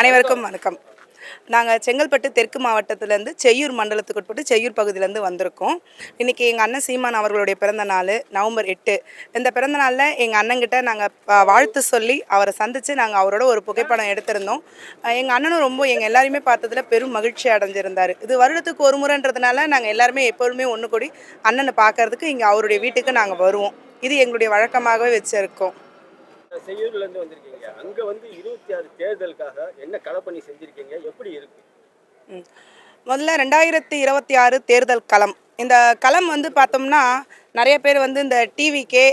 அனைவருக்கும் வணக்கம். நாங்கள் செங்கல்பட்டு தெற்கு மாவட்டத்திலேருந்து செய்யூர் மண்டலத்துக்கு உட்பட்டு செய்யூர் பகுதியிலேருந்து வந்திருக்கோம். இன்றைக்கி எங்கள் அண்ணன் சீமான் அவர்களுடைய பிறந்த நாள் நவம்பர் எட்டு. இந்த பிறந்த நாளில் எங்கள் அண்ணங்கிட்ட நாங்கள் வாழ்த்து சொல்லி அவரை சந்தித்து நாங்கள் அவரோட ஒரு புகைப்படம் எடுத்திருந்தோம். எங்கள் அண்ணனும் ரொம்ப எங்கள் எல்லாருமே பார்த்ததுல பெரும் மகிழ்ச்சி அடைஞ்சிருந்தார். இது வருடத்துக்கு ஒரு முறைன்றதுனால நாங்கள் எல்லாருமே எப்போதுமே ஒன்று கூடி அண்ணனை பார்க்கறதுக்கு இங்கே அவருடைய வீட்டுக்கு நாங்கள் வருவோம். இது எங்களுடைய வழக்கமாகவே வச்சுருக்கோம். செய்யூர்லேருந்து வந்திருக்கீங்க. அங்கே வந்து இருபத்தி ஆறு தேர்தலுக்காக என்ன களப்பணி செஞ்சுருக்கீங்க? எப்படி இருக்கு? ம். முதல்ல ரெண்டாயிரத்தி இருபத்தி ஆறு தேர்தல் களம். இந்த களம் வந்து பார்த்தோம்னா நிறைய பேர் வந்து இந்த டிவிகே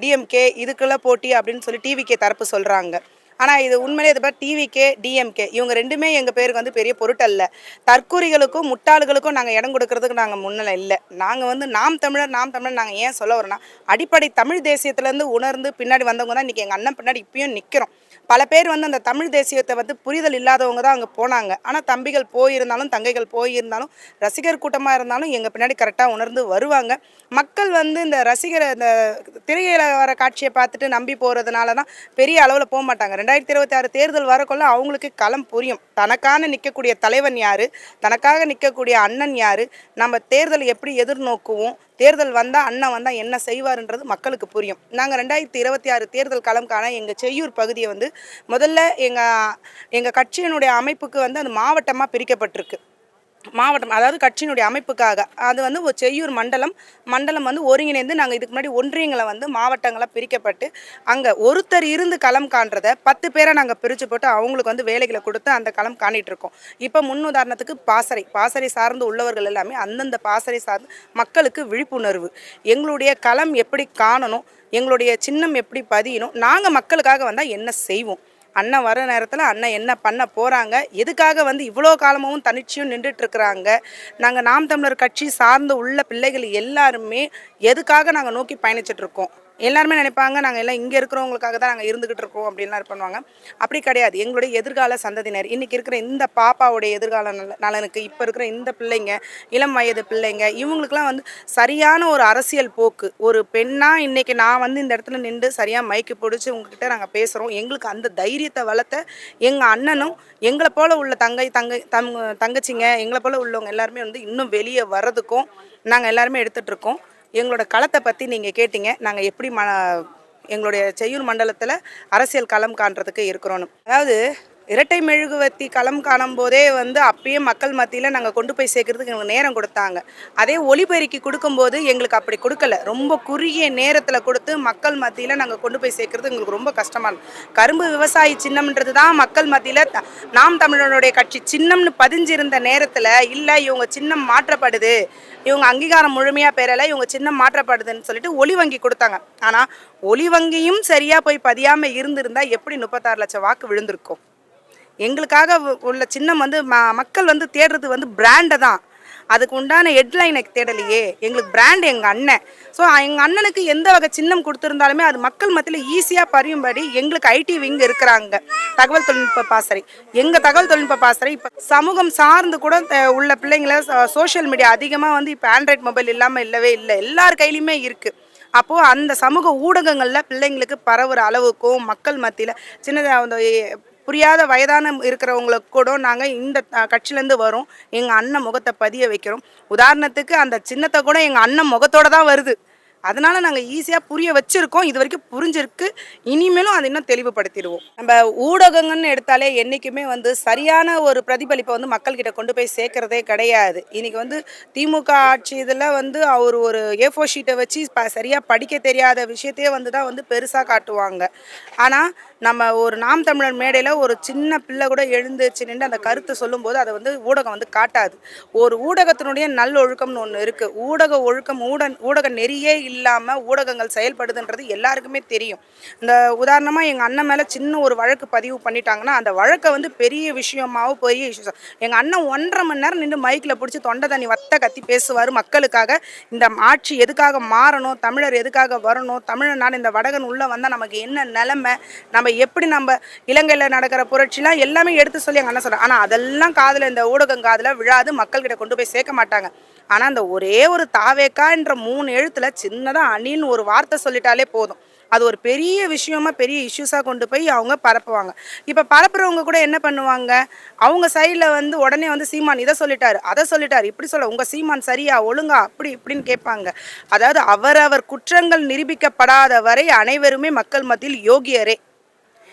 டிஎம்கே இதுக்கெல்லாம் போட்டி அப்படின்னு சொல்லி டிவிகே தரப்பு சொல்கிறாங்க ஆனால் இது உண்மையிலே இது பார்த்து டிவிகே டிஎம்கே இவங்க ரெண்டுமே எங்கள் பேருக்கு வந்து பெரிய பொருட்டல்ல தற்கூரிகளுக்கும் முட்டாள்களுக்கும் நாங்கள் இடம் கொடுக்கறதுக்கு நாங்கள் முன்னிலை இல்லை. நாங்கள் வந்து நாம் தமிழர் நாம் தமிழர் நாங்கள் ஏன் சொல்ல வரோம்னா அடிப்படை தமிழ் தேசியத்துலேருந்து உணர்ந்து பின்னாடி வந்தவங்க தான் இன்றைக்கி எங்கள் அண்ணன் பின்னாடி இப்பயும் நிற்கிறோம் பல பேர் வந்து அந்த தமிழ் தேசியத்தை வந்து புரிதல் இல்லாதவங்க தான் அங்கே போனாங்க. ஆனால் தம்பிகள் போயிருந்தாலும் தங்கைகள் போயிருந்தாலும் ரசிகர் கூட்டமாக இருந்தாலும் எங்கள் பின்னாடி கரெக்டாக உணர்ந்து வருவாங்க. மக்கள் வந்து இந்த ரசிகர் இந்த திரையில வர காட்சியை பார்த்துட்டு நம்பி போகிறதுனால தான் பெரிய அளவில் போக மாட்டாங்க. ரெண்டாயிரத்தி இருபத்தி ஆறு தேர்தல் வரக்குள்ள அவங்களுக்கு களம் புரியும். தனக்கான நிற்கக்கூடிய தலைவன் யார்? தனக்காக நிற்கக்கூடிய அண்ணன் யார்? நம்ம தேர்தல் எப்படி எதிர்நோக்குவோம்? தேர்தல் வந்தால் அண்ணன் வந்தால் என்ன செய்வாருன்றது மக்களுக்கு புரியும். நாங்கள் ரெண்டாயிரத்தி இருபத்தி ஆறு தேர்தல் களம் காண எங்கள் செய்யூர் பகுதியை வந்து முதல்ல எங்கள் எங்கள் கட்சியினுடைய அமைப்புக்கு வந்து அது மாவட்டமாக பிரிக்கப்பட்டிருக்கு. மாவட்டம் அதாவது கட்சியினுடைய அமைப்புக்காக. அது வந்து ஒரு செய்யூர் மண்டலம். மண்டலம் வந்து ஒருங்கிணைந்து நாங்கள் இதுக்கு முன்னாடி ஒன்றியங்களை வந்து மாவட்டங்களாக பிரிக்கப்பட்டு அங்கே ஒருத்தர் இருந்து களம் காண்றதை பத்து பேரை நாங்கள் பிரித்து போட்டு அவங்களுக்கு வந்து வேலைகளை கொடுத்து அந்த களம் காணிட்டு இருக்கோம். இப்போ முன்னுதாரணத்துக்கு பாசறை. பாசறை சார்ந்து உள்ளவர்கள் எல்லாமே அந்தந்த பாசறை சார்ந்து மக்களுக்கு விழிப்புணர்வு. எங்களுடைய களம் எப்படி காணணும்? எங்களுடைய சின்னம் எப்படி பதியணும்? நாங்கள் மக்களுக்காக வந்தால் என்ன செய்வோம்? அண்ணன் வர நேரத்தில் அண்ணன் என்ன பண்ண போகிறாங்க எதுக்காக வந்து இவ்வளோ காலமாகவும் தனிச்சியும் நின்றுட்டுருக்குறாங்க? நாங்கள் நாம் தமிழர் கட்சி சார்ந்து உள்ள பிள்ளைகள் எல்லாருமே எதுக்காக நாங்கள் நோக்கி பயணிச்சிட்ருக்கோம் இருக்கோம்? எல்லாருமே நினைப்பாங்க நாங்கள் எல்லாம் இங்கே இருக்கிறவங்களுக்காக தான் நாங்கள் இருந்துக்கிட்டு இருக்கோம் அப்படின்லாம் இது பண்ணுவாங்க. அப்படி கிடையாது. எங்களுடைய எதிர்கால சந்ததியினர். இன்றைக்கி இருக்கிற இந்த பாப்பாவுடைய எதிர்கால நல நலனுக்கு இப்போ இருக்கிற இந்த பிள்ளைங்க இளம் வயது பிள்ளைங்க இவங்களுக்குலாம் வந்து சரியான ஒரு அரசியல் போக்கு. ஒரு பெண்ணாக இன்றைக்கி நான் வந்து இந்த இடத்துல நின்று சரியாக மைக்கு பிடிச்சி உங்ககிட்ட நாங்கள் பேசுகிறோம் எங்களுக்கு அந்த தைரியத்தை வளர்த்த எங்கள் அண்ணனும் எங்களை போல் உள்ள தங்கை தங்கை தம் தங்கச்சிங்க எங்களை போல் உள்ளவங்க எல்லாருமே வந்து இன்னும் வெளியே வர்றதுக்கும் நாங்கள் எல்லாருமே எடுத்துகிட்ருக்கோம் எங்களோட களத்தை பற்றி நீங்கள் கேட்டீங்க. நாங்கள் எப்படி ம எங்களுடைய செய்யூர் மண்டலத்தில் அரசியல் களம் காண்றதுக்கு இருக்கிறோன்னு. அதாவது இரட்டை மெழுகுவர்த்தி களம் காணும் போதே வந்து அப்பயே மக்கள் மத்தியில் நாங்கள் கொண்டு போய் சேர்க்கறதுக்கு எங்களுக்கு நேரம் கொடுத்தாங்க. அதே ஒளிபெருக்கி கொடுக்கும்போது எங்களுக்கு அப்படி கொடுக்கல. ரொம்ப குறுகிய நேரத்தில் கொடுத்து மக்கள் மத்தியில் நாங்கள் கொண்டு போய் சேர்க்கறது எங்களுக்கு ரொம்ப கஷ்டமான கரும்பு விவசாயி சின்னம்ன்றது தான் மக்கள் மத்தியில் த- நாம் தமிழனுடைய கட்சி சின்னம்னு பதிஞ்சிருந்த நேரத்தில் இல்லை இவங்க சின்னம் மாற்றப்படுது. இவங்க அங்கீகாரம் முழுமையாக பெறலை. இவங்க சின்னம் மாற்றப்படுதுன்னு சொல்லிட்டு ஒளி வங்கி கொடுத்தாங்க. ஆனால் ஒளி வங்கியும் சரியாக போய் பதியாமல் இருந்திருந்தால் எப்படி முப்பத்தாறு லட்சம் வாக்கு விழுந்திருக்கும்? எங்களுக்காக உள்ள சின்னம் வந்து ம மக்கள் வந்து தேடுறது வந்து பிராண்டை தான். அதுக்கு உண்டான ஹெட்லைனை தேடலையே. எங்களுக்கு பிராண்ட் எங்கள் அண்ணன். ஸோ எங்கள் அண்ணனுக்கு எந்த வகை சின்னம் கொடுத்துருந்தாலுமே அது மக்கள் மத்தியில் ஈஸியாக பறியும்படி எங்களுக்கு ஐடி விங் இருக்கிறாங்க. தகவல் தொழில்நுட்ப பாசறை. எங்கள் தகவல் தொழில்நுட்ப பாசறை இப்போ சமூகம் சார்ந்து கூட உள்ள பிள்ளைங்கள சோஷியல் மீடியா அதிகமாக வந்து இப்போ ஆண்ட்ராய்ட் மொபைல் இல்லாமல் இல்லவே இல்லை. எல்லார் கையிலையுமே இருக்குது அப்போது அந்த சமூக ஊடகங்களில் பிள்ளைங்களுக்கு பரவுற அளவுக்கும் மக்கள் மத்தியில் சின்னதாக அந்த புரியாத வயதான இருக்கிறவங்களுக்கு கூட நாங்கள் இந்த கட்சியிலேருந்து வரோம். எங்கள் அண்ணன் முகத்தை பதிய வைக்கிறோம். உதாரணத்துக்கு அந்த சின்னத்தை கூட எங்கள் அண்ணன் முகத்தோட தான் வருது. அதனால நாங்கள் ஈஸியாக புரிய வச்சுருக்கோம். இது வரைக்கும் புரிஞ்சிருக்கு. இனிமேலும் அதை இன்னும் தெளிவுபடுத்திடுவோம். நம்ம ஊடகங்கள்னு எடுத்தாலே என்றைக்குமே வந்து சரியான ஒரு பிரதிபலிப்பை வந்து மக்கள்கிட்ட கொண்டு போய் சேர்க்கறதே கிடையாது. இன்னைக்கு வந்து திமுக ஆட்சி இதில் வந்து அவர் ஒரு ஏஃபோ ஷீட்டை வச்சு ப சரியாக படிக்க தெரியாத விஷயத்தையே வந்து தான் வந்து பெருசாக காட்டுவாங்க. ஆனால் நம்ம ஒரு நாம் தமிழர் மேடையில் ஒரு சின்ன பிள்ளை கூட எழுந்துச்சு நின்று அந்த கருத்தை சொல்லும்போது அதை வந்து ஊடகம் வந்து காட்டாது. ஒரு ஊடகத்தினுடைய நல்லொழுக்கம்னு ஒன்று இருக்குது ஊடக ஒழுக்கம் ஊட ஊடக நெறியே இல்லாமல் ஊடகங்கள் செயல்படுதுன்றது எல்லாருக்குமே தெரியும். இந்த உதாரணமாக எங்கள் அண்ணன் மேலே சின்ன ஒரு வழக்கு பதிவு பண்ணிட்டாங்கன்னா அந்த வழக்கை வந்து பெரிய விஷயமாவோ பெரிய விஷயம் எங்கள் அண்ணன் ஒன்றரை மணி நேரம் நின்று மைக்கில் பிடிச்சி தொண்டை தண்ணி வத்த கத்தி பேசுவார் மக்களுக்காக. இந்த ஆட்சி எதுக்காக மாறணும் தமிழர் எதுக்காக வரணும் தமிழ்நாடு இந்த வடகன் உள்ளே வந்தால் நமக்கு என்ன நிலமை? நம்ம எப்படி நம்ம இலங்கையில் நடக்கிற புரட்சிலாம் எல்லாமே எடுத்து சொல்லி எங்கள் அண்ணன் சொல்கிறாங்க ஆனால் அதெல்லாம் காதில் இந்த ஊடகம் காதில் விழாது மக்கள்கிட்ட கொண்டு போய் சேர்க்க மாட்டாங்க. ஆனால் அந்த ஒரே ஒரு தாவேக்கான்ற மூணு எழுத்தில் சின்னதாக அணின்னு ஒரு வார்த்தை சொல்லிட்டாலே போதும். அது ஒரு பெரிய விஷயமா பெரிய இஷ்யூஸாக கொண்டு போய் அவங்க பரப்புவாங்க. இப்போ பரப்புறவங்க கூட என்ன பண்ணுவாங்க? அவங்க சைடில் வந்து உடனே வந்து சீமான் இதை சொல்லிட்டாரு அதை சொல்லிட்டாரு இப்படி சொல்ல உங்கள் சீமான் சரியா ஒழுங்கா அப்படி இப்படின்னு கேட்பாங்க. அதாவது அவரவர் குற்றங்கள் நிரூபிக்கப்படாத வரை அனைவருமே மக்கள் மத்தியில் யோகியரே.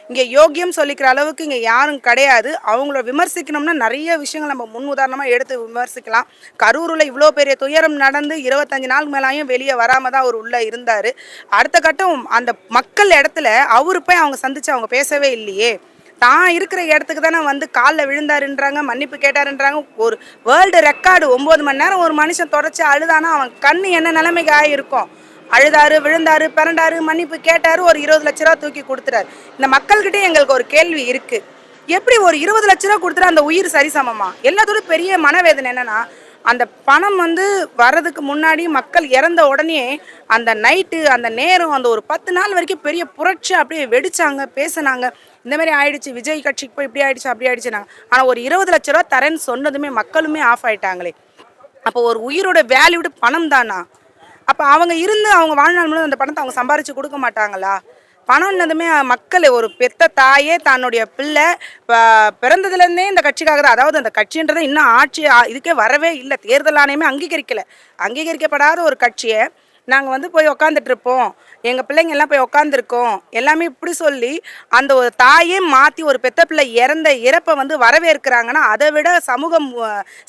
இங்கே யோகியம் சொல்லிக்கிற அளவுக்கு இங்கே யாரும் கிடையாது. அவங்கள விமர்சிக்கணும்னா நிறைய விஷயங்கள் நம்ம முன் உதாரணமாக எடுத்து விமர்சிக்கலாம். கரூரில் இவ்வளோ பெரிய துயரம் நடந்து இருபத்தஞ்சு நாள் மேலாயும் வெளியே வராமல் தான் அவர் உள்ளே இருந்தார். அடுத்த கட்டம் அந்த மக்கள் இடத்துல அவரு போய் அவங்க சந்திச்சு அவங்க பேசவே இல்லையே. தான் இருக்கிற இடத்துக்கு தானே வந்து காலில் விழுந்தாருன்றாங்க மன்னிப்பு கேட்டாருன்றாங்க. ஒரு வேர்ல்டு ரெக்கார்டு ஒம்பது மணி நேரம் ஒரு மனுஷன் தொடச்சி அழுதானா அவன் கண்ணு என்ன நிலைமைக்கு ஆகிருக்கும் அழுதாரு விழுந்தாரு பிறண்டாரு மன்னிப்பு கேட்டாரு ஒரு இருபது லட்ச ரூபா தூக்கி கொடுத்துறாரு இந்த மக்கள்கிட்டே எங்களுக்கு ஒரு கேள்வி இருக்கு. எப்படி ஒரு இருபது லட்ச ரூபா கொடுத்துட்டு அந்த உயிர் சரிசமமா? எல்லாத்தோட பெரிய மனவேதனை என்னன்னா அந்த பணம் வந்து வர்றதுக்கு முன்னாடி மக்கள் இறந்த உடனே அந்த நைட்டு அந்த நேரம் அந்த ஒரு பத்து நாள் வரைக்கும் பெரிய புரட்சி அப்படியே வெடிச்சாங்க பேசுனாங்க. இந்த மாதிரி ஆயிடுச்சு விஜய் கட்சிக்கு போய் இப்படி ஆயிடுச்சு அப்படி ஆயிடுச்சுனாங்க ஆனால் ஒரு இருபது லட்ச ரூபா தரேன்னு சொன்னதுமே மக்களுமே ஆஃப் ஆயிட்டாங்களே. அப்போ ஒரு உயிரோட வேல்யூடு பணம் தானா? அப்போ அவங்க இருந்து அவங்க வாழ்நாள் முழுவதும் அந்த பணத்தை அவங்க சம்பாரித்து கொடுக்க மாட்டாங்களா? பணம்னதுமே மக்கள் ஒரு பெத்த தாயே தன்னுடைய பிள்ளை ப- பிறந்ததுலேருந்தே இந்த கட்சிக்காக தான் அதாவது அந்த கட்சின்றது இன்னும் ஆட்சி இதுக்கே வரவே இல்லை. தேர்தல் ஆணையமே அங்கீகரிக்கலை. அங்கீகரிக்கப்படாத ஒரு கட்சியை நாங்கள் வந்து போய் உக்காந்துட்ருப்போம் எங்கள் பிள்ளைங்க எல்லாம் போய் உக்காந்துருக்கோம். எல்லாமே இப்படி சொல்லி அந்த ஒரு தாயே மாற்றி ஒரு பெத்த பிள்ளை இறந்த இறப்பை வந்து வரவேற்கிறாங்கன்னா அதை விட சமூகம்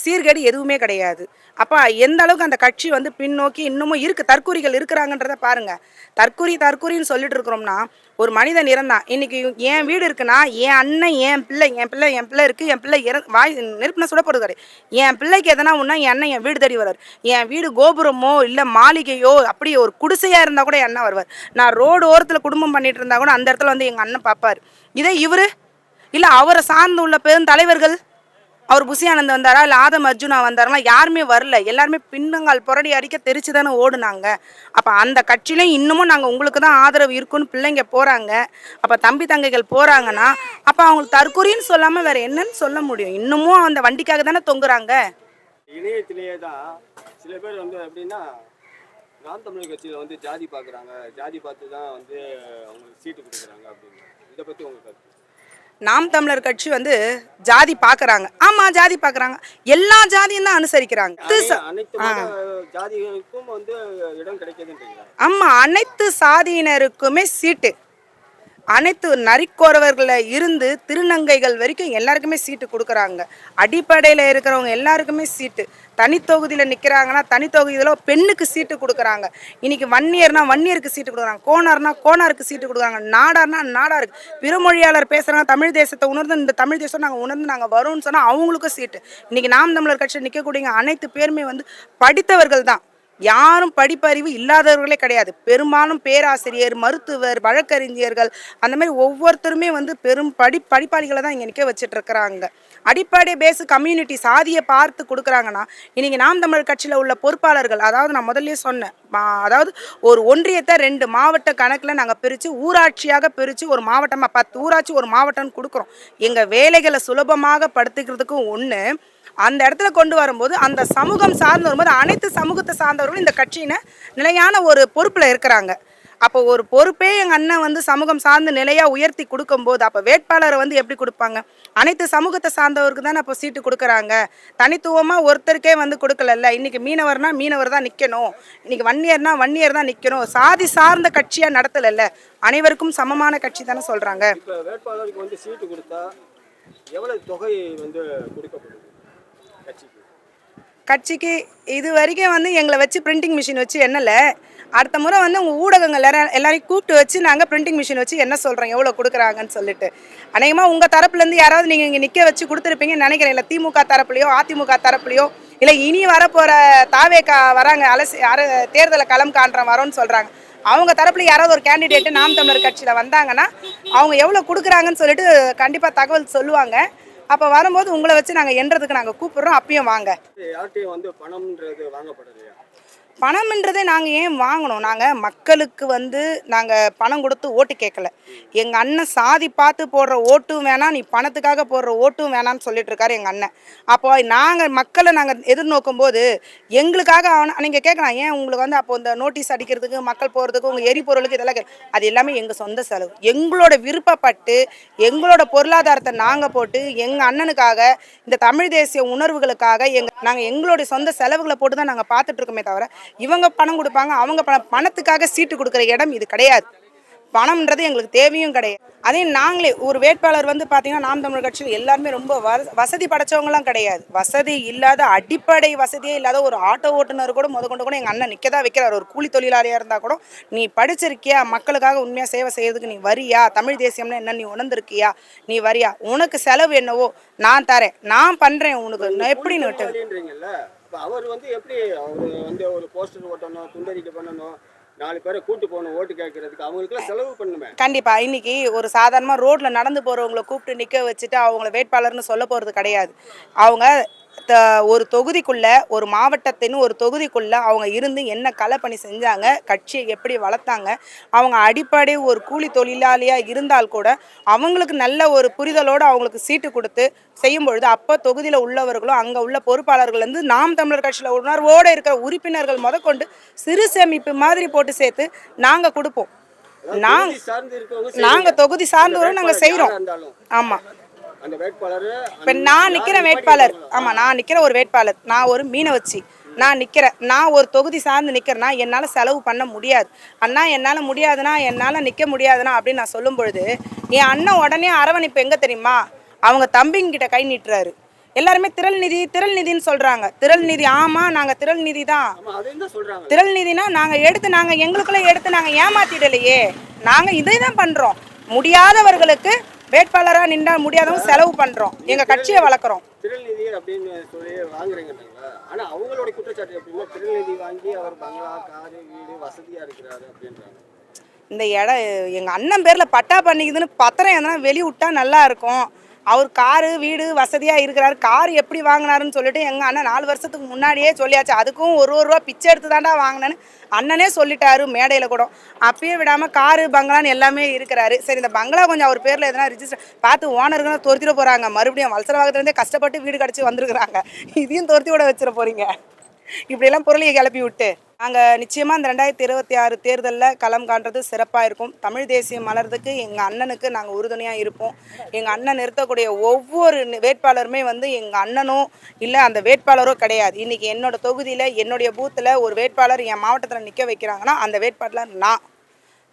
சீர்கேடு எதுவுமே கிடையாது. அப்போ எந்த அளவுக்கு அந்த கட்சி வந்து பின்னோக்கி இன்னமும் இருக்குது தற்கூரிகள் இருக்கிறாங்கன்றத பாருங்கள் தற்கூரி தற்கூரின்னு சொல்லிட்டு இருக்கிறோம்னா ஒரு மனிதன் இறந்தான். இன்னைக்கு என் வீடு இருக்குன்னா என் அண்ணன் என் பிள்ளை என் பிள்ளை என் பிள்ளை இருக்குது என் பிள்ளை இற வாய் நெருப்புனா சுட போகிறது என் பிள்ளைக்கு எதனா ஒன்றா என் அண்ணன் என் வீடு தேடி வருவார் என் வீடு கோபுரமோ இல்லை மாளிகையோ அப்படி ஒரு குடிசையாக இருந்தால் கூட என் அண்ணன் வருவார். நான் ரோடு ஓரத்தில் குடும்பம் பண்ணிட்டு இருந்தா கூட அந்த இடத்துல வந்து எங்கள் அண்ணன் பார்ப்பார் இதே இவர்? இல்லை அவரை சார்ந்து உள்ள பெருந்தலைவர்கள்? அவர் புசி ஆனந்த் வந்தாரா? இல்லை ஆதம் அர்ஜுனா வந்தாரா யாருமே வரல. எல்லாருமே பின்னங்கால் புரடி அடிக்க தெரிச்சு தானே ஓடுனாங்க. அப்போ அந்த கட்சியிலையும் இன்னமும் நாங்கள் உங்களுக்கு தான் ஆதரவு இருக்குன்னு பிள்ளைங்க போகிறாங்க அப்போ தம்பி தங்கைகள் போகிறாங்கன்னா அப்போ அவங்களுக்கு தற்கொலைன்னு சொல்லாமல் வேற என்னன்னு சொல்ல முடியும்? இன்னமும் அந்த வண்டிக்காக தானே தொங்குறாங்க? இணையத்திலேயே தான் சில பேர் வந்து எப்படின்னா நாம் தமிழர் கட்சியில் வந்து ஜாதி பார்க்குறாங்க ஜாதி பார்த்து தான் வந்து அவங்களுக்கு சீட்டு கொடுக்குறாங்க அப்படின்னு. இதை பற்றி உங்களுக்கு நாம் தமிழர் கட்சி வந்து ஜாதி பார்க்குறாங்க. ஆமாம் ஜாதி பார்க்குறாங்க. எல்லா ஜாதியும் தான் அனுசரிக்கிறாங்க. ஆமா அனைத்து சாதியினருக்குமே சீட்டு. அனைத்து நரிக்கோரவர்களில் இருந்து திருநங்கைகள் வரைக்கும் எல்லாருக்குமே சீட்டு கொடுக்குறாங்க. அடிப்படையில் இருக்கிறவங்க எல்லாருக்குமே சீட்டு. தனித்தொகுதியில் நிற்கிறாங்கன்னா தனித்தொகுதியில் பெண்ணுக்கு சீட்டு கொடுக்குறாங்க. இன்றைக்கி வன்னியர்னா வன்னியருக்கு சீட்டு கொடுக்குறாங்க. கோனார்னா கோனாருக்கு சீட்டு கொடுக்குறாங்க. நாடார்னா நாடாருக்கு. பிறமொழியாளர் பேசுகிறாங்க தமிழ் தேசத்தை உணர்ந்து இந்த தமிழ் தேசம் நாங்கள் உணர்ந்து நாங்கள் வரோம்னு சொன்னால் அவங்களுக்கும் சீட்டு. இன்றைக்கி நாம் தமிழர் கட்சியில் நிற்கக்கூடிய அனைத்து பேருமே வந்து படித்தவர்கள் தான். யாரும் படிப்பறிவு இல்லாதவர்களே கிடையாது. பெரும்பாலும் பேராசிரியர் மருத்துவர் வழக்கறிஞர்கள் அந்த மாதிரி ஒவ்வொருத்தருமே வந்து பெரும் படி படிப்பாளிகளை தான் இங்கே நிற்க வச்சுட்டு இருக்கிறாங்க. அடிப்படை பேஸ் கம்யூனிட்டி சாதியை பார்த்து கொடுக்குறாங்கன்னா இன்னைக்கு நாம் தமிழ் கட்சியில் உள்ள பொறுப்பாளர்கள் அதாவது நான் முதல்லயே சொன்னேன் மா- அதாவது ஒரு ஒன்றியத்தை ரெண்டு மாவட்ட கணக்கில் நாங்கள் பிரித்து ஊராட்சியாக பிரித்து ஒரு மாவட்டமாக பத்து ஊராட்சி ஒரு மாவட்டம்னு கொடுக்குறோம். எங்கள் வேலைகளை சுலபமாக படுத்துக்கிறதுக்கும் ஒன்று அந்த இடத்துல கொண்டு வரும்போது அந்த சமூகம் சார்ந்து வரும்போது அனைத்து சமூகத்தை சார்ந்தவர்களும் இந்த கட்சியின நிலையான ஒரு பொறுப்பில் இருக்கிறாங்க. அப்போ ஒரு பொறுப்பே எங்கள் அண்ணன் வந்து சமூகம் சார்ந்து நிலையாக உயர்த்தி கொடுக்கும்போது அப்போ வேட்பாளரை வந்து எப்படி கொடுப்பாங்க? அனைத்து சமூகத்தை சார்ந்தவருக்கு தானே அப்போ சீட்டு கொடுக்குறாங்க. தனித்துவமாக ஒருத்தருக்கே வந்து கொடுக்கலல்ல. இன்னைக்கு மீனவர்னா மீனவர் தான் நிற்கணும் இன்னைக்கு வன்னியர்னா வன்னியர் தான் நிற்கணும் சாதி சார்ந்த கட்சியாக நடத்தலைல்ல. அனைவருக்கும் சமமான கட்சி தானே சொல்கிறாங்க இப்போ வேட்பாளருக்கு வந்து சீட்டு கொடுத்தா எவ்வளவு தொகை வந்து கட்சிக்கு? கட்சிக்கு இது வரைக்கும் வந்து எங்களை வச்சு பிரிண்டிங் மிஷின் வச்சு எண்ணலை. அடுத்த முறை வந்து உங்கள் ஊடகங்கள் எல்லாரும் எல்லாரையும் கூப்பிட்டு வச்சு நாங்கள் பிரிண்டிங் மிஷின் வச்சு என்ன சொல்கிறோம் எவ்வளோ கொடுக்குறாங்கன்னு சொல்லிட்டு. அநேகமாக உங்கள் தரப்புலேருந்து யாராவது நீங்கள் இங்கே நிற்க வச்சு கொடுத்துருப்பீங்கன்னு நினைக்கிறேன். இல்லை திமுக தரப்புலையோ அதிமுக தரப்புலையோ இல்லை இனி வரப்போகிற தாவேக்கா வராங்க அலசி யார் தேர்தலை களம் காண்றோம் வரோன்னு சொல்கிறாங்க அவங்க தரப்புல யாராவது ஒரு கேண்டிடேட்டு நாம் தமிழர் கட்சியில் வந்தாங்கன்னா அவங்க எவ்வளோ கொடுக்குறாங்கன்னு சொல்லிட்டு கண்டிப்பாக தகவல் சொல்லுவாங்க. அப்போ வரும்போது உங்களை வச்சு நாங்கள் எண்றதுக்கு நாங்கள் கூப்பிடுறோம். அப்பயும் வாங்க. யார்கிட்டையும் வந்து பணம்ன்றது வாங்கப்படுது. பணம்ன்றதை நாங்கள் ஏன் வாங்கணும்? நாங்கள் மக்களுக்கு வந்து நாங்கள் பணம் கொடுத்து ஓட்டு கேட்கல எங்கள் அண்ணன் சாதி பார்த்து போடுற ஓட்டும் வேணாம் நீ பணத்துக்காக போடுற ஓட்டும் வேணாம்னு சொல்லிட்டு இருக்காரு எங்கள் அண்ணன். அப்போ நாங்கள் மக்களை நாங்கள் எதிர்நோக்கும் போது எங்களுக்காக அவன் நீங்கள் கேட்கலாம் ஏன் உங்களுக்கு வந்து அப்போ இந்த நோட்டீஸ் அடிக்கிறதுக்கு மக்கள் போகிறதுக்கு உங்கள் எரிபொருளுக்கு இதெல்லாம் கே- அது எல்லாமே எங்கள் சொந்த செலவு. எங்களோட விருப்பப்பட்டு எங்களோட பொருளாதாரத்தை நாங்கள் போட்டு எங்கள் அண்ணனுக்காக இந்த தமிழ் தேசிய உணர்வுகளுக்காக எங்க நாங்கள் எங்களுடைய சொந்த செலவுகளை போட்டு தான் நாங்கள் பார்த்துட்டு இருக்கோமே தவிர இவங்க பணம் கொடுப்பாங்க அவங்க பணம் பணத்துக்காக சீட்டு கொடுக்குற இடம் இது கிடையாது. பணம்ன்றது எங்களுக்கு தேவையும் கிடையாது. அதே நாங்களே ஒரு வேட்பாளர் வந்து பார்த்தீங்கன்னா நாம் தமிழ் கட்சியில் எல்லாருமே ரொம்ப வசதி படைச்சவங்களாம் கிடையாது. வசதி இல்லாத அடிப்படை வசதியே இல்லாத ஒரு ஆட்டோ ஓட்டுநர் கூட முத கொண்டு கூட எங்கள் அண்ணன் நிற்க தான் வைக்கிறார். ஒரு கூலி தொழிலாளியாக இருந்தால் கூட நீ படிச்சிருக்கியா? மக்களுக்காக உண்மையாக சேவை செய்யறதுக்கு நீ வரியா? தமிழ் தேசியம்னா என்ன? நீ உணர்ந்திருக்கியா? நீ வரியா? உனக்கு செலவு என்னவோ நான் தரேன். நான் பண்ணுறேன் உனக்கு. நான் எப்படி நட்டு அவர் வந்து எப்படி அவர் வந்து ஒரு போஸ்டர் ஓட்டணும் துண்டறிக்கை பண்ணணும்? நாலு பேரை கூட்டு போகணும் ஓட்டு கேட்கறதுக்கு. அவங்களுக்குலாம் செலவு பண்ணுமே. கண்டிப்பா. இன்னைக்கு ஒரு சாதாரணமாக ரோட்ல நடந்து போறவங்கள கூப்பிட்டு நிக்க வச்சுட்டு அவங்கள வேட்பாளர்னு சொல்ல போறது கிடையாது. அவங்க த- ஒரு தொகுதிக்குள்ள ஒரு மாவட்டத்தின் ஒரு தொகுதிக்குள்ள அவங்க இருந்து என்ன களப்பணி செஞ்சாங்க கட்சியை எப்படி வளர்த்தாங்க அவங்க அடிப்படை ஒரு கூலி தொழிலாளியா இருந்தால் கூட அவங்களுக்கு நல்ல ஒரு புரிதலோடு அவங்களுக்கு சீட்டு கொடுத்து செய்யும் பொழுது அப்போ தொகுதியில் உள்ளவர்களும் அங்கே உள்ள பொறுப்பாளர்கள் வந்து நாம் தமிழர் கட்சியில் உணர்வோடு இருக்கிற உறுப்பினர்கள் முதற்கொண்டு சிறு சேமிப்பு மாதிரி போட்டு சேர்த்து நாங்கள் கொடுப்போம். நாங்க தொகுதி சார்ந்து இருக்கவங்க நாங்க தொகுதி சார்ந்தவரும் நாங்க செய்றோம். இருந்தாலும். ஆமா. அந்த வேட்பாளர் இப்ப நான் நிக்கிற வேட்பாளர். ஆமா நான் நிக்கிற ஒரு வேட்பாளர். நான் ஒரு மீனவச்சி. நான் நிக்கிறேன் நான் ஒரு தொகுதி சார்ந்து நிக்கிறேன்னா என்னால செலவு பண்ண முடியாது. அண்ணா என்னால முடியாதுன்னா என்னால நிக்க முடியாதுன்னா அப்படின்னு நான் சொல்லும் பொழுது என் அண்ணன் உடனே அரவணைப்பு எங்க தெரியுமா? அவங்க தம்பிங்க கிட்ட கை நீட்டுறாரு. எல்லாருமே திரள் நிதி திரள் நிதின்னு சொல்றாங்க. திரள் நிதி ஆமா நாங்க திரள் நிதி தான். திரள் நிதினா நாங்க எடுத்து நாங்க எங்களுக்குள்ள எடுத்து நாங்க ஏமாத்திடலையே. நாங்க இதை தான் பண்றோம். முடியாதவர்களுக்கு வேட்பாளரா நின்றா முடியாதவங்க செலவு பண்றோம். எங்க கட்சியை வளர்க்குறோம். திருநிதி அப்படின்னு சொல்லி வாங்குறீங்கன்னாங்க ஆனா அவங்களோட குற்றச்சாட்டு எப்படின்னா திருநிதி வாங்கி அவர் பங்களா காரு வீடு வசதியா இருக்கிறாரு அப்படின்றாங்க. இந்த இடம் எங்க அண்ணன் பேர்ல பட்டா பண்ணிக்குதுன்னு பத்திரம் எதனா வெளி விட்டா நல்லா இருக்கும். அவர் காரு வீடு வசதியாக இருக்கிறாரு. கார் எப்படி வாங்கினாருன்னு சொல்லிட்டு எங்கள் அண்ணன் நாலு வருஷத்துக்கு முன்னாடியே சொல்லியாச்சு. அதுக்கும் ஒரு ஒரு ரூபா பிச்சை எடுத்து தாண்டா வாங்கினேன்னு அண்ணனே சொல்லிட்டாரு மேடையில் கூட. அப்பயே விடாமல் காரு பங்களான்னு எல்லாமே இருக்கிறாரு. சரி இந்த பங்களா கொஞ்சம் அவர் பேரில் எதனா ரிஜிஸ்டர் பார்த்து ஓனருங்க துரத்திட போகிறாங்க மறுபடியும் வல்சரவாகத்துலேருந்தே கஷ்டப்பட்டு வீடு கிடச்சி வந்திருக்கிறாங்க. இதையும் துரத்தி விட வச்சிட போகிறீங்க இப்படியெல்லாம் பொருளையை கிளப்பி விட்டு. நாங்கள் நிச்சயமாக இந்த ரெண்டாயிரத்தி இருபத்தி ஆறு தேர்தலில் களம் காண்றது சிறப்பாக இருக்கும் தமிழ் தேசியம் மலர்றதுக்கு எங்கள் அண்ணனுக்கு நாங்கள் உறுதுணையாக இருப்போம். எங்கள் அண்ணன் நிறுத்தக்கூடிய ஒவ்வொரு வேட்பாளருமே வந்து எங்கள் அண்ணனோ இல்லை அந்த வேட்பாளரோ கிடையாது. இன்றைக்கி என்னோட தொகுதியில் என்னுடைய பூத்தில் ஒரு வேட்பாளர் என் மாவட்டத்தில் நிற்க வைக்கிறாங்கன்னா அந்த வேட்பாளர் நான்.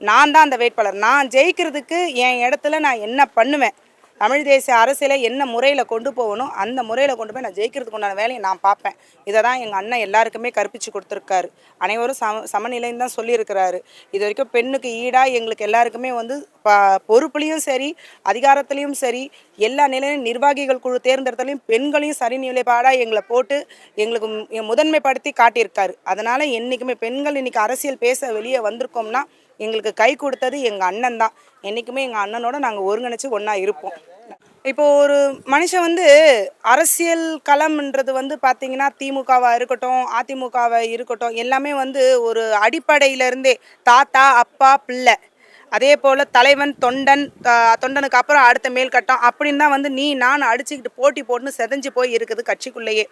நான் தான் அந்த வேட்பாளர். நான் ஜெயிக்கிறதுக்கு என் இடத்துல நான் என்ன பண்ணுவேன்? தமிழ் தேசிய அரசியலை என்ன முறையில் கொண்டு போகணும் அந்த முறையில் கொண்டு போய் நான் ஜெயிக்கிறதுக்கு உண்டான வேலையை நான் பார்ப்பேன். இதை தான் எங்கள் அண்ணன் எல்லாருக்குமே கற்பிச்சு கொடுத்துருக்காரு. அனைவரும் சம சமநிலைன்னு தான் சொல்லியிருக்கிறாரு. இது வரைக்கும் பெண்ணுக்கு ஈடாக எங்களுக்கு எல்லாருக்குமே வந்து ப பொறுப்புலையும் சரி அதிகாரத்துலேயும் சரி எல்லா நிலையிலும் நிர்வாகிகள் குழு தேர்ந்தெடுத்தலையும் பெண்களையும் சரி நிலைப்பாடாக எங்களை போட்டு எங்களுக்கு முதன்மைப்படுத்தி காட்டியிருக்காரு. அதனால் என்றைக்குமே பெண்கள் இன்றைக்கி அரசியல் பேச வெளியே வந்திருக்கோம்னா எங்களுக்கு கை கொடுத்தது எங்கள் அண்ணன் தான். என்றைக்குமே எங்கள் அண்ணனோட நாங்கள் ஒருங்கிணைச்சு ஒன்றா இருப்போம். இப்போ ஒரு மனுஷன் வந்து அரசியல் களம்ன்றது வந்து பார்த்தீங்கன்னா திமுகவாக இருக்கட்டும் அதிமுகவாக இருக்கட்டும் எல்லாமே வந்து ஒரு அடிப்படையிலேருந்தே தாத்தா அப்பா பிள்ளை. அதே போல் தலைவன் தொண்டன் தொண்டனுக்கு அப்புறம் அடுத்த மேல்கட்டம் அப்படின்னு தான் வந்து நீ நான் அடிச்சுக்கிட்டு போட்டி போட்டுன்னு செதஞ்சு போய் இருக்குது கட்சிக்குள்ளேயே.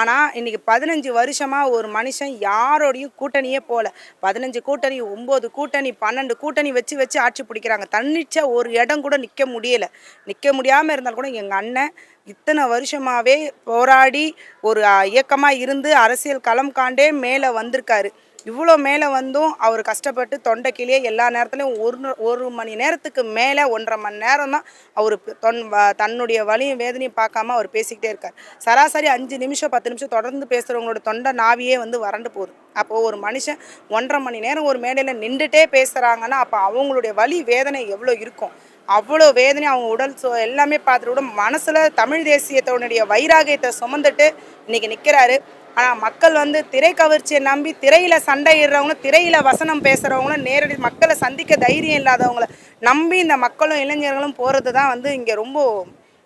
ஆனால் இன்றைக்கி பதினஞ்சு வருஷமாக ஒரு மனுஷன் யாரோடையும் கூட்டணியே போகல பதினஞ்சு கூட்டணி ஒம்பது கூட்டணி பன்னெண்டு கூட்டணி வச்சு வச்சு ஆட்சி பிடிக்கிறாங்க. தன்னிச்சா ஒரு இடம் கூட நிற்க முடியலை. நிற்க முடியாமல் இருந்தால் கூட எங்கள் அண்ணன் இத்தனை வருஷமாகவே போராடி ஒரு இயக்கமாக இருந்து அரசியல் களம் காண்டே மேலே வந்திருக்காரு. இவ்வளோ மேலே வந்தும் அவர் கஷ்டப்பட்டு தொண்டைக்கிளியே எல்லா நேரத்துலையும் ஒரு ஒரு மணி நேரத்துக்கு மேலே ஒன்றரை மணி நேரம் தான் அவர் தொன் வ- தன்னுடைய வலியும் வேதனையும் பார்க்காம அவர் பேசிக்கிட்டே இருக்கார். சராசரி அஞ்சு நிமிஷம் பத்து நிமிஷம் தொடர்ந்து பேசுகிறவங்களோட தொண்டை நாவியே வந்து வறண்டு போகுது. அப்போது ஒரு மனுஷன் ஒன்றரை மணி நேரம் ஒரு மேடையில் நின்றுட்டே பேசுகிறாங்கன்னா அப்போ அவங்களுடைய வலி வேதனை எவ்வளோ இருக்கும்? அவ்வளோ வேதனை அவங்க உடல் சோ எல்லாமே பார்த்துட்டு கூட மனசில் தமிழ் தேசியத்தோடைய வைராகியத்தை சுமந்துட்டு இன்னைக்கு நிற்கிறாரு ஆனால் மக்கள் வந்து திரை கவர்ச்சியை நம்பி திரையில் சண்டையிடுறவங்க திரையில் வசனம் பேசுகிறவங்களும் நேரடி மக்களை சந்திக்க தைரியம் இல்லாதவங்கள நம்பி இந்த மக்களும் இளைஞர்களும் போகிறது தான் வந்து இங்கே ரொம்ப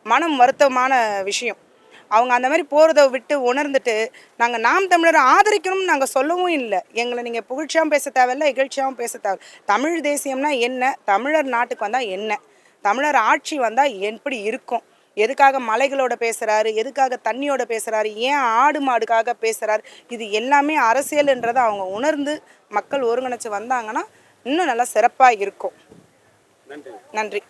மனம் வருத்தமான விஷயம். அவங்க அந்த மாதிரி போகிறத விட்டு உணர்ந்துட்டு நாங்கள் நாம் தமிழரை ஆதரிக்கணும்னு நாங்கள் சொல்லவும் இல்லை. எங்களை நீங்கள் புகழ்ச்சியாகவும் பேச தேவையில்ல இகழ்ச்சியாகவும் பேச தேவை. தமிழ் தேசியம்னா என்ன? தமிழர் நாட்டுக்கு வந்தால் என்ன? தமிழர் ஆட்சி வந்தால் எப்படி இருக்கும்? எதுக்காக மலைகளோட பேசுகிறாரு எதுக்காக தண்ணியோட பேசுகிறாரு ஏன் ஆடு மாடுக்காக பேசுகிறாரு இது எல்லாமே அரசியல்ன்றதை அவங்க உணர்ந்து மக்கள் ஒருங்கிணைச்சு வந்தாங்கன்னா இன்னும் நல்லா சிறப்பாக இருக்கும். நன்றி. நன்றி.